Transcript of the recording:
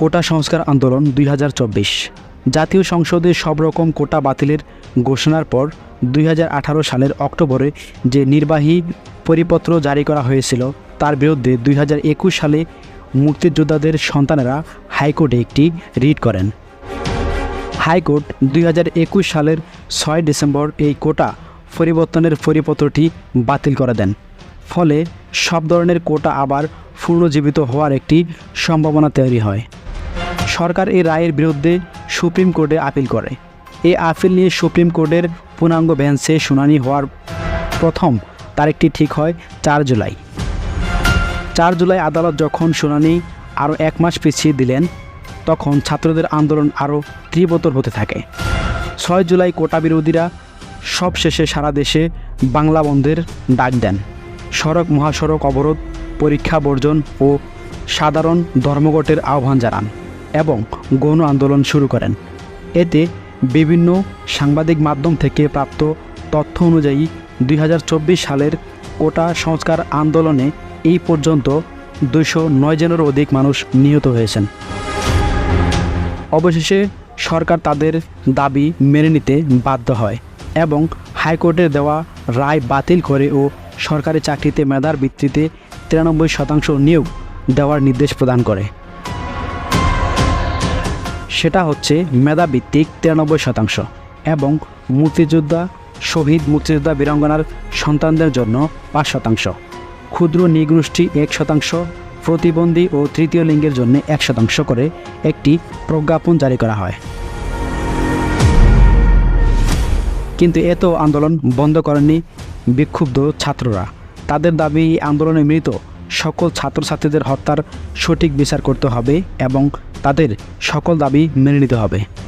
কোটা সংস্কার আন্দোলন দুই হাজার চব্বিশ। জাতীয় সংসদে সব রকম কোটা বাতিলের ঘোষণার পর দুই হাজার আঠারো সালের অক্টোবরে যে নির্বাহী পরিপত্র জারি করা হয়েছিল, তার বিরুদ্ধে দুই হাজার একুশ সালে মুক্তিযোদ্ধাদের সন্তানেরা হাইকোর্টে একটি রিট করেন। হাইকোর্ট দুই হাজার একুশ সালের ছয় ডিসেম্বর এই কোটা পরিবর্তনের পরিপত্রটি বাতিল করে দেন। ফলে সব ধরনের কোটা আবার পুনর্জীবিত হওয়ার একটি সম্ভাবনা তৈরি হয়। সরকার এই রায়ের বিরুদ্ধে সুপ্রিম কোর্টে আপিল করে। এই আপিল নিয়ে সুপ্রিম কোর্টের পূর্ণাঙ্গ বেঞ্চে শুনানি হওয়ার প্রথম তারিখটি ঠিক হয় চার জুলাই। চার জুলাই আদালত যখন শুনানি আরও এক মাস পিছিয়ে দিলেন, তখন ছাত্রদের আন্দোলন আরও তীব্রতর হতে থাকে। ছয় জুলাই কোটা বিরোধীরা সবশেষে সারা দেশে বাংলা বন্ধের ডাক দেন। সড়ক মহাসড়ক অবরোধ, পরীক্ষা বর্জন ও সাধারণ ধর্মঘটের আহ্বান জানান। এবং গণ আন্দোলন শুরু করেন। এতে বিভিন্ন সাংবাদিক মাধ্যম থেকে প্রাপ্ত তথ্য অনুযায়ী দুই হাজার চব্বিশ সালের কোটা সংস্কার আন্দোলনে এই পর্যন্ত দুইশো নয় জনেরও অধিক মানুষ নিহত হয়েছেন। অবশেষে সরকার তাদের দাবি মেনে নিতে বাধ্য হয় এবং হাইকোর্টের দেওয়া রায় বাতিল করে ও সরকারি চাকরিতে মেধার ভিত্তিতে তিরানব্বই শতাংশ নিয়োগ দেওয়ার নির্দেশ প্রদান করে। সেটা হচ্ছে মেধাভিত্তিক তিরানব্বই শতাংশ এবং মুক্তিযোদ্ধা, শহীদ মুক্তিযোদ্ধা বীরাঙ্গনার সন্তানদের জন্য পাঁচ শতাংশ। ক্ষুদ্র নিগোষ্ঠী এক শতাংশ, প্রতিবন্ধী ও তৃতীয় লিঙ্গের জন্য এক শতাংশ করে একটি প্রজ্ঞাপন জারি করা হয়। কিন্তু এত আন্দোলন বন্ধ করেনি বিক্ষুব্ধ ছাত্ররা। তাদের দাবি আন্দোলনে মৃত সকল ছাত্রছাত্রীদের হত্যার সঠিক বিচার করতে হবে এবং তাদের সকল দাবি মেনে নিতে হবে।